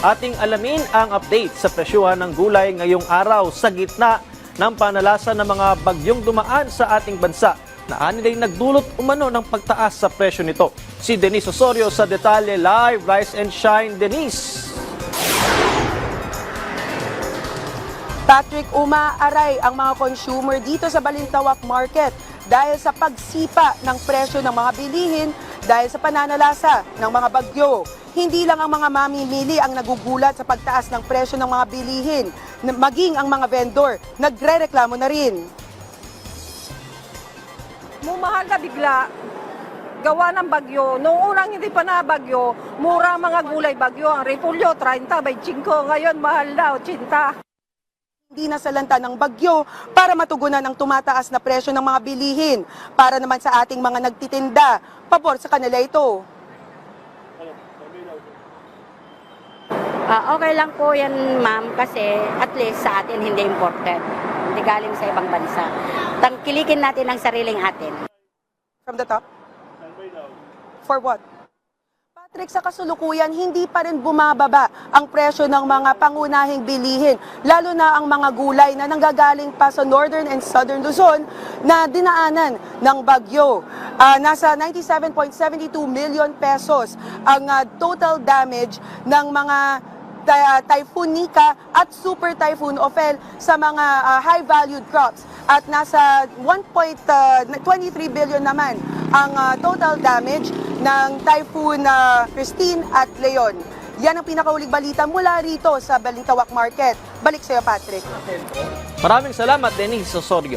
Ating alamin ang update sa presyuhan ng gulay ngayong araw sa gitna ng panalasa ng mga bagyong dumaan sa ating bansa na anilay nagdulot umano ng pagtaas sa presyo nito. Si Denise Osorio sa detalye live, Rise and Shine. Denise! Patrick, umaaray ang mga consumer dito sa Balintawak Market dahil sa pagsipa ng presyo ng mga bilihin dahil sa pananalasa ng mga bagyo. Hindi lang ang mga mamimili ang nagugulat sa pagtaas ng presyo ng mga bilihin, maging ang mga vendor nagre-reklamo na rin. Mumahal na bigla. Gawa ng bagyo. Noong unang hindi pa na bagyo, mura mga gulay bagyo. Ang repulyo, 30, 25. Ngayon, mahal na, 80. Hindi nasalanta ng bagyo para matugunan ang tumataas na presyo ng mga bilihin. Para naman sa ating mga nagtitinda, pabor sa kanila ito. Ah, okay lang po yan, ma'am, kasi at least sa atin hindi imported. Hindi galing sa ibang bansa. Tangkilikin natin ang sariling atin. From the top? For what? Patrick, sa kasulukuyan, hindi pa rin bumababa ang presyo ng mga pangunahing bilihin, lalo na ang mga gulay na nanggagaling pa sa Northern and Southern Luzon na dinaanan ng bagyo. Ah, nasa 97.72 million pesos ang ah, total damage ng mga Ty- Typhoon Nika at Super Typhoon Ophel sa mga ah, high-valued crops. At nasa 1.23 billion naman ang ah, total damage ng Typhoon ah, Christine at Leon. Yan ang pinakauling balita mula rito sa Balintawak Market. Balik sa'yo, Patrick. Maraming salamat, Denise Osorio.